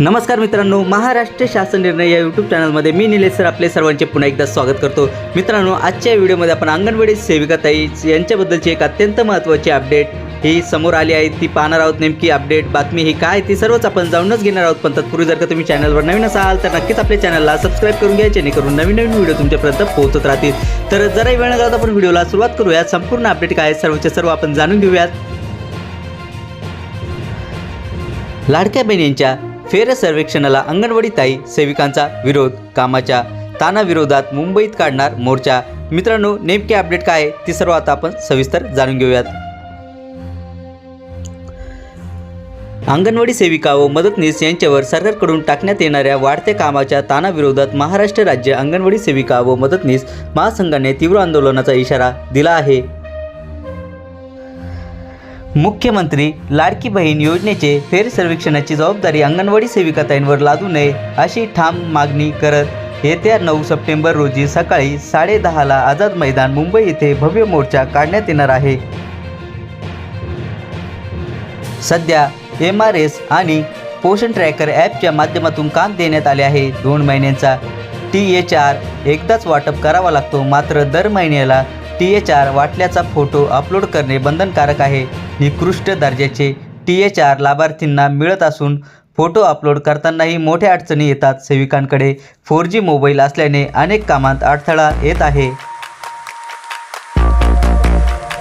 नमस्कार मित्रांनो महाराष्ट्र शासन निर्णय या यूट्यूब चॅनलमध्ये मी निलेश सर आपले सर्वांचे पुन्हा एकदा स्वागत करतो. मित्रांनो आजच्या व्हिडिओमध्ये आपण अंगणवाडी सेविका ताई यांच्याबद्दलची एक अत्यंत महत्त्वाची अपडेट ही समोर आली आहे ती पाहणार आहोत नेमकी अपडेट बातमी ही काय ती सर्वच आपण जाऊनच घेणार आहोत. पण तत्पूर्वी जर का तुम्ही चॅनलवर नवीन असाल तर नक्कीच आपल्या चॅनलला सबस्क्राईब करून घ्या जेणेकरून नवीन नवीन व्हिडिओ तुमच्यापर्यंत पोहोचत राहतील. तर जराही वेळ न आपण व्हिडिओला सुरुवात करूयात. संपूर्ण अपडेट काय आहे सर्वचे सर्व आपण जाणून घेऊयात. लाडक्या बहिणींच्या फेर सर्वेक्षणाला अंगणवाडी ताई सेविकांचा विरोध कामाच्या ताणाविरोधात मुंबईत काढणार मोर्चा. मित्रांनो नेमके अपडेट काय आहे ती सर्व आता आपण सविस्तर जाणून घेऊयात. अंगणवाडी सेविका व मदतनीस यांच्यावर सरकारकडून टाकण्यात येणाऱ्या वाढत्या कामाच्या ताणाविरोधात महाराष्ट्र राज्य अंगणवाडी सेविका व मदतनीस महासंघाने तीव्र आंदोलनाचा इशारा दिला आहे. मुख्यमंत्री लाडकी बहीण योजनेचे फेर सर्वेक्षणाची जबाबदारी अंगणवाडी सेविकाताईंवर लादू नये अशी ठाम मागणी करत येत्या नऊ सप्टेंबर रोजी सकाळी साडेदहाला आझाद मैदान मुंबई येथे भव्य मोर्चा काढण्यात येणार आहे. सध्या एम आर एस आणि पोषण ट्रॅकर ॲपच्या माध्यमातून काम देण्यात आले आहे. दोन महिन्यांचा टी एच आर एकदाच वाटप करावा लागतो. मात्र दर महिन्याला टी एच आर वाटल्याचा फोटो अपलोड करणे बंधनकारक आहे. निकृष्ट दर्जाचे टी एच आर लाभार्थींना मिळत असून फोटो अपलोड करतानाही मोठ्या अडचणी येतात. सेविकांकडे फोर जी मोबाईल असल्याने अनेक कामात अडथळा येत आहे.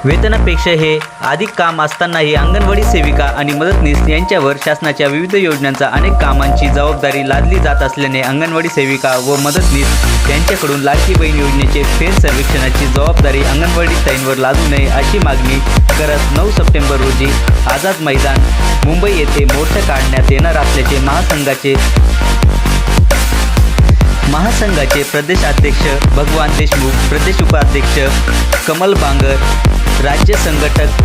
वेतनापेक्षा हे अधिक काम असतानाही अंगणवाडी सेविका आणि मदतनीस यांच्यावर शासनाच्या विविध योजनांचा अनेक कामांची जबाबदारी लादली जात असल्याने अंगणवाडी सेविका व मदतनीस यांच्याकडून लाडकी बहीण योजनेचे फेर सर्वेक्षणाची जबाबदारी अंगणवाडी ताईंवर लादू नये अशी मागणी करत नऊ सप्टेंबर रोजी आझाद मैदान मुंबई येथे मोर्चा काढण्यात येणार असल्याचे महासंघाचे महासंघाचे प्रदेश अध्यक्ष भगवान देशमुख प्रदेश उपाध्यक्ष कमल बांगर राज्य संघटक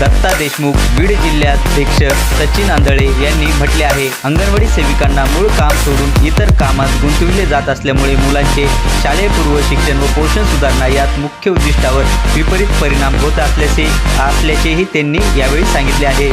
दत्ता देशमुख बीड जिल्हाध्यक्ष सचिन आंधळे यांनी म्हटले आहे अंगणवाडी सेविकांना मूळ काम सोडून इतर कामात गुंतविले जात असल्यामुळे मुलांचे शालेयपूर्व शिक्षण व पोषण सुधारणा यात मुख्य उद्दिष्टावर विपरीत परिणाम होत असल्याचे असल्याचेही त्यांनी यावेळी सांगितले आहे.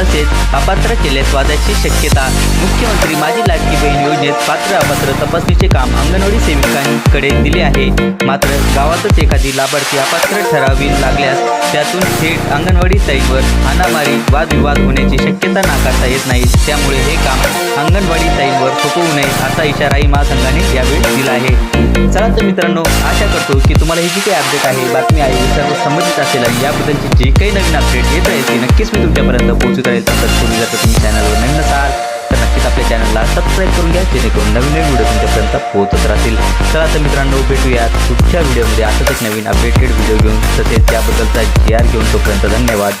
तसेच अपात्र केल्यास वादाची शक्यता. मुख्यमंत्री माझी लाडकी बहीण योजनेत पात्र अपात्र तपासणीचे काम अंगणवाडी सेविकांकडे दिले आहे. मात्र गावातच एखादी लाभार्थी अपात्र ठरावी लागल्यास त्यातून थेट अंगणवाडी ताईवर हानामारी वादविवाद होण्याची शक्यता नाकारता येत नाही. त्यामुळे हे काम अंगणवाडी ताईंवर सोपवू नये असा इशाराही महासंघाने यावेळी दिला आहे. चला तर मित्रांनो आशा करतो की तुम्हाला ही जी काही अपडेट आहे. बातमी आहे सर्व संबंधित असेल आणि याबद्दलची जे काही नवीन अपडेट येत आहे ती नक्कीच मी तुमच्यापर्यंत कळेल तसंच तुम्ही जर तुम्ही चॅनलवर नवीन असाल तर नक्कीच आपल्या चॅनलला सबस्क्राईब करून घ्या जेणेकरून नवीन नवीन व्हिडिओ तुमच्यापर्यंत पोहोचत राहतील. चला तर मित्रांनो भेटूयात पुढच्या व्हिडिओमध्ये असंच एक नवीन अपडेटेड व्हिडिओ घेऊन. तसेच त्याबद्दलचा जी आर घेऊन तोपर्यंत धन्यवाद.